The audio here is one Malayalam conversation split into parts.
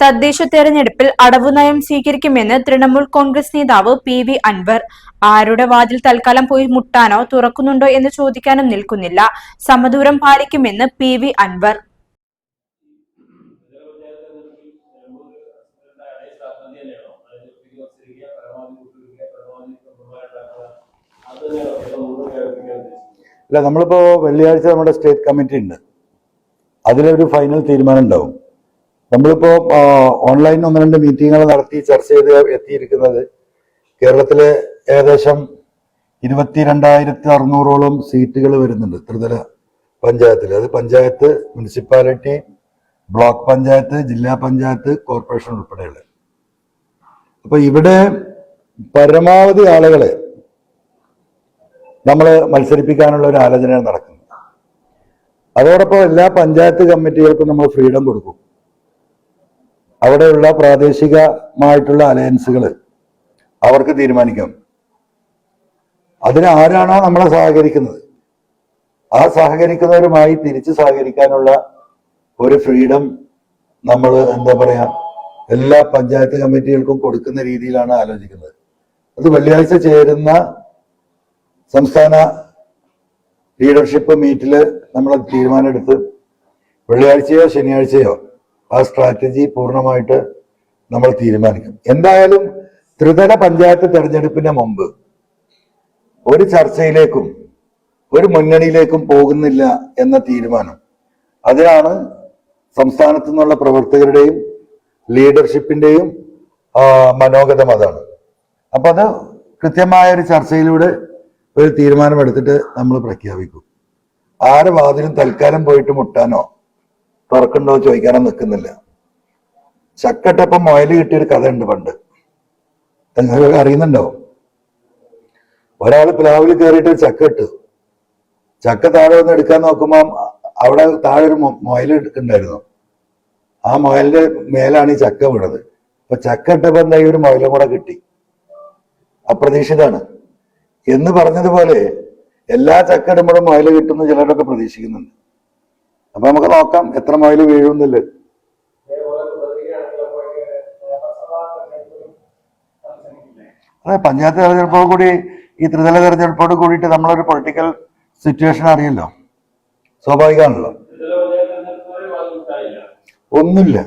തദ്ദേശ തെരഞ്ഞെടുപ്പിൽ അടവുനയം സ്വീകരിക്കുമെന്ന് തൃണമൂൽ കോൺഗ്രസ് നേതാവ് പി വി അൻവർ. ആരുടെ വാതിൽ തൽക്കാലം പോയി മുട്ടാനോ തുറക്കുന്നുണ്ടോ എന്ന് ചോദിക്കാനും നിൽക്കുന്നില്ല. സമദൂരം പാലിക്കുമെന്ന് പി വി അൻവർ. അല്ല നമ്മളിപ്പോ വെള്ളിയാഴ്ച നമ്മുടെ സ്റ്റേറ്റ് കമ്മിറ്റി ഉണ്ട്. അതിലൊരു ഫൈനൽ തീരുമാനം ഉണ്ടാവും. നമ്മളിപ്പോ ഓൺലൈൻ ഒന്ന് രണ്ട് മീറ്റിങ്ങുകൾ നടത്തി ചർച്ച ചെയ്ത് എത്തിയിരിക്കുന്നത് കേരളത്തിലെ ഏകദേശം ഇരുപത്തിരണ്ടായിരത്തി അറുന്നൂറോളം സീറ്റുകൾ വരുന്നുണ്ട് ത്രിതല പഞ്ചായത്തിൽ. അത് പഞ്ചായത്ത് മുനിസിപ്പാലിറ്റി ബ്ലോക്ക് പഞ്ചായത്ത് ജില്ലാ പഞ്ചായത്ത് കോർപ്പറേഷൻ ഉൾപ്പെടെയുള്ള. അപ്പൊ ഇവിടെ പരമാവധി ആളുകളെ നമ്മൾ മത്സരിപ്പിക്കാനുള്ള ഒരു ആലോചനയാണ് നടക്കുന്നത്. അതോടൊപ്പം എല്ലാ പഞ്ചായത്ത് കമ്മിറ്റികൾക്കും നമ്മൾ ഫ്രീഡം കൊടുക്കും. അവിടെയുള്ള പ്രാദേശികമായിട്ടുള്ള അലയൻസുകൾ അവർക്ക് തീരുമാനിക്കാം. അതിന് ആരാണോ നമ്മളെ സഹകരിക്കുന്നത്? ആ സഹകരിക്കുന്നവരുമായി തിരിച്ച് സഹകരിക്കാനുള്ള ഒരു ഫ്രീഡം നമ്മൾ എന്താ പറയാ എല്ലാ പഞ്ചായത്ത് കമ്മിറ്റികൾക്കും കൊടുക്കുന്ന രീതിയിലാണ് ആലോചിക്കുന്നത്. അത് വെള്ളിയാഴ്ച ചേരുന്ന സംസ്ഥാന ലീഡർഷിപ്പ് മീറ്റിൽ നമ്മൾ തീരുമാനമെടുത്ത് വെള്ളിയാഴ്ചയോ ശനിയാഴ്ചയോ ആ സ്ട്രാറ്റജി പൂർണമായിട്ട് നമ്മൾ തീരുമാനിക്കും. എന്തായാലും ത്രിതല പഞ്ചായത്ത് തെരഞ്ഞെടുപ്പിന് മുമ്പ് ഒരു ചർച്ചയിലേക്കും ഒരു മുന്നണിയിലേക്കും പോകുന്നില്ല എന്ന തീരുമാനം. അതിനാണ് സംസ്ഥാനത്തു നിന്നുള്ള പ്രവർത്തകരുടെയും ലീഡർഷിപ്പിന്റെയും മനോഗതം അതാണ്. അപ്പൊ അത് കൃത്യമായ ഒരു ചർച്ചയിലൂടെ ഒരു തീരുമാനമെടുത്തിട്ട് നമ്മൾ പ്രഖ്യാപിക്കും. ആരെ വാതിലും തൽക്കാലം പോയിട്ട് മുട്ടാനോ? തുറക്കണ്ടോ ചോദിക്കാനോ നിൽക്കുന്നില്ല. ചക്കട്ടപ്പം മുയൽ കിട്ടിയൊരു കഥ ഉണ്ട് പണ്ട്. നിങ്ങൾക്ക് അറിയുന്നുണ്ടോ? ഒരാൾ പ്ലാവിൽ കയറിയിട്ട് ചക്ക ഇട്ടു. ചക്ക താഴെ വന്ന് എടുക്കാൻ നോക്കുമ്പോൾ അവിടെ താഴെ ഒരു മുയൽ ഉണ്ടായിരുന്നു ആ മുയലിന്റെ മേലാണ് ഈ ചക്ക വീണത്. അപ്പൊ ചക്ക ഇട്ടപ്പോ എന്തായി? ഒരു മുയലും കൂടെ കിട്ടി. അപ്രതീക്ഷിതാണ് എന്ന് പറഞ്ഞതുപോലെ എല്ലാ ചക്ക ഇടുമ്പോഴും മുയൽ കിട്ടുമെന്ന് ചിലരൊക്കെ പ്രതീക്ഷിക്കുന്നുണ്ട്. അപ്പൊ നമുക്ക് നോക്കാം എത്ര മൈൽ വീഴുന്നില്ല അതെ പഞ്ചായത്ത് തെരഞ്ഞെടുപ്പോട് കൂടി ഈ ത്രിതല തെരഞ്ഞെടുപ്പോട് കൂടിയിട്ട് നമ്മളൊരു പൊളിറ്റിക്കൽ സിറ്റുവേഷൻ അറിയല്ലോ. സ്വാഭാവികമാണല്ലോ. ഒന്നുമില്ല.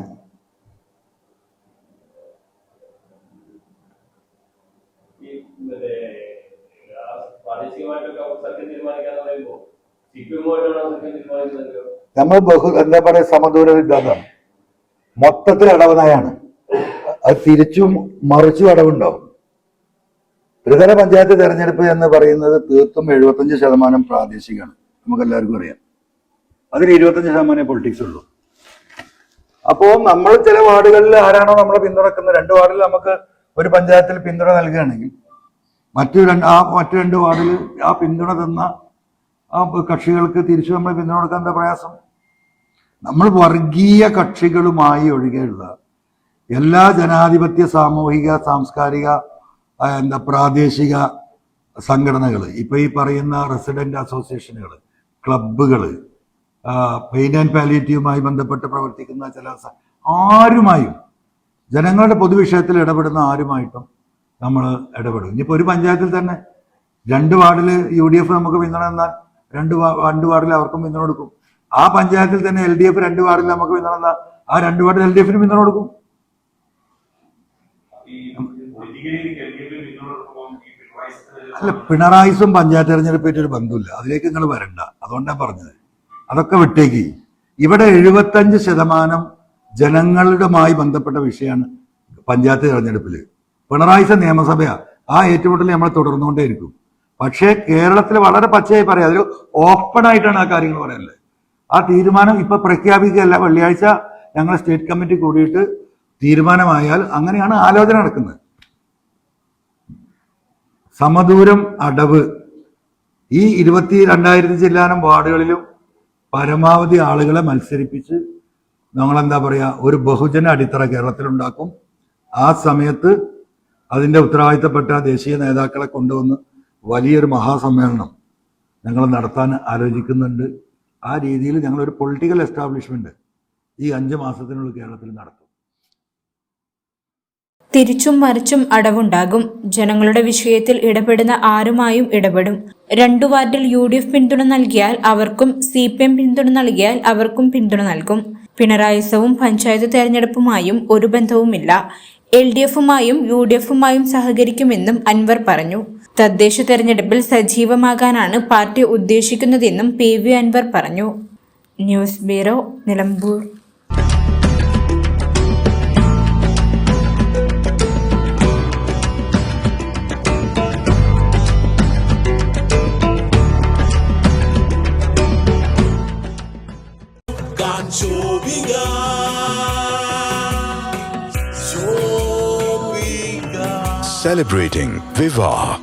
പ്രാദേശികമായിട്ടൊക്കെ സത്യം തീരുമാനിക്കാന്ന് പറയുമ്പോ സിപിഎമ്മുമായിട്ടാണ് സത്യം തീരുമാനിക്കുന്നത് നമ്മൾ ബഹു എന്താ പറയുക സമദൂര സിദ്ധാന്തമാണ് മൊത്തത്തിൽ അടവനായാണ്. അത് തിരിച്ചും മറിച്ചും അടവുണ്ടാവും. ത്രിതല പഞ്ചായത്ത് തെരഞ്ഞെടുപ്പ് എന്ന് പറയുന്നത് തീർത്തും എഴുപത്തഞ്ച് ശതമാനം പ്രാദേശികമാണ്. നമുക്ക് എല്ലാവർക്കും അറിയാം. അതിൽ ഇരുപത്തഞ്ച് ശതമാനമേ പൊളിറ്റിക്സ് ഉള്ളൂ. അപ്പോൾ നമ്മൾ ചില വാർഡുകളിൽ ആരാണോ നമ്മൾ പിന്തുണക്കുന്നത്. രണ്ട് വാർഡിൽ നമുക്ക് ഒരു പഞ്ചായത്തിൽ പിന്തുണ നൽകുകയാണെങ്കിൽ മറ്റു രണ്ട് ആ മറ്റു രണ്ട് വാർഡിൽ ആ പിന്തുണ തന്ന ആ കക്ഷികൾക്ക് തിരിച്ചു നമ്മൾ പിന്തുണ കൊടുക്കാൻ എന്താ പ്രയാസം? നമ്മൾ വർഗീയ കക്ഷികളുമായി ഒഴികെയുള്ള എല്ലാ ജനാധിപത്യ സാമൂഹിക സാംസ്കാരിക എന്താ പ്രാദേശിക സംഘടനകൾ ഇപ്പൊ ഈ പറയുന്ന റെസിഡന്റ് അസോസിയേഷനുകൾ ക്ലബുകൾ പെയിൻ ആൻഡ് പാലിയേറ്റീവുമായി ബന്ധപ്പെട്ട് പ്രവർത്തിക്കുന്ന ചില ആരുമായും ജനങ്ങളുടെ പൊതുവിഷയത്തിൽ ഇടപെടുന്ന ആരുമായിട്ടും നമ്മൾ ഇടപെടും. ഇനിയിപ്പോൾ ഒരു പഞ്ചായത്തിൽ തന്നെ രണ്ട് വാർഡിൽ യു ഡി എഫ് നമുക്ക് പിന്തുണ എന്നാൽ രണ്ട് രണ്ട് വാർഡിൽ അവർക്കും പിന്തുണ കൊടുക്കും. ആ പഞ്ചായത്തിൽ തന്നെ എൽ ഡി എഫ് രണ്ട് വാർഡിൽ നമുക്ക് പിന്തുണ ആ രണ്ട് വാർഡിൽ എൽ ഡി എഫിന് പിന്തുണ കൊടുക്കും. അല്ല പിണറായിസും പഞ്ചായത്ത് തെരഞ്ഞെടുപ്പായിട്ട് ഒരു ബന്ധമില്ല അതിലേക്ക് നിങ്ങൾ വരണ്ട. അതുകൊണ്ടാണ് പറഞ്ഞത്. അതൊക്കെ വിട്ടേക്ക്. ഇവിടെ എഴുപത്തഞ്ച് ശതമാനം ജനങ്ങളുമായി ബന്ധപ്പെട്ട വിഷയമാണ് പഞ്ചായത്ത് തെരഞ്ഞെടുപ്പിൽ പിണറായിസ നിയമസഭയാ. ആ ഏറ്റുമുട്ടൽ നമ്മൾ തുടർന്നുകൊണ്ടേയിരിക്കും. പക്ഷേ കേരളത്തിൽ വളരെ പച്ചയായി പറയാം. അതിൽ ഓപ്പൺ ആയിട്ടാണ് ആ കാര്യങ്ങൾ പറയുന്നത് ആ തീരുമാനം ഇപ്പൊ പ്രഖ്യാപിക്കുകയല്ല. വെള്ളിയാഴ്ച ഞങ്ങൾ സ്റ്റേറ്റ് കമ്മിറ്റി കൂടിയിട്ട് തീരുമാനമായാൽ അങ്ങനെയാണ് ആലോചന നടക്കുന്നത്. സമദൂരം അടവ്. ഈ ഇരുപത്തി രണ്ടായിരത്തി ചില്ലാനം വാർഡുകളിലും പരമാവധി ആളുകളെ മത്സരിപ്പിച്ച് നമ്മളെന്താ പറയുക ഒരു ബഹുജന അടിത്തറ കേരളത്തിലുണ്ടാക്കും. ആ സമയത്ത് അതിന്റെ ഉത്തരവാദിത്തപ്പെട്ട ദേശീയ നേതാക്കളെ കൊണ്ടുവന്ന് വലിയൊരു മഹാസമ്മേളനം ഞങ്ങൾ നടത്താൻ ആലോചിക്കുന്നുണ്ട്. ആ രീതിയിൽ ഞങ്ങളൊരു പൊളിറ്റിക്കൽ എസ്റ്റാബ്ലിഷ്മെന്റ് ഈ അഞ്ച് മാസത്തിനുള്ളിൽ കേരളത്തിൽ നടത്തും. തിരിച്ചും മറിച്ചും അടവുണ്ടാകും. ജനങ്ങളുടെ വിഷയത്തിൽ ഇടപെടുന്ന ആരുമായും ഇടപെടും. രണ്ടു വാർഡിൽ യു ഡി എഫ് പിന്തുണ നൽകിയാൽ അവർക്കും സി പി എം പിന്തുണ നൽകിയാൽ അവർക്കും പിന്തുണ നൽകും. പിണറായിസവും പഞ്ചായത്ത് തെരഞ്ഞെടുപ്പുമായും ഒരു ബന്ധവുമില്ല. എൽ ഡി എഫുമായും യു ഡി എഫുമായും സഹകരിക്കുമെന്നും അൻവർ പറഞ്ഞു. തദ്ദേശ തെരഞ്ഞെടുപ്പിൽ സജീവമാകാനാണ് പാർട്ടി ഉദ്ദേശിക്കുന്നതെന്നും പി വി അൻവർ പറഞ്ഞു. News bureau Nilambur. Celebrating Viva.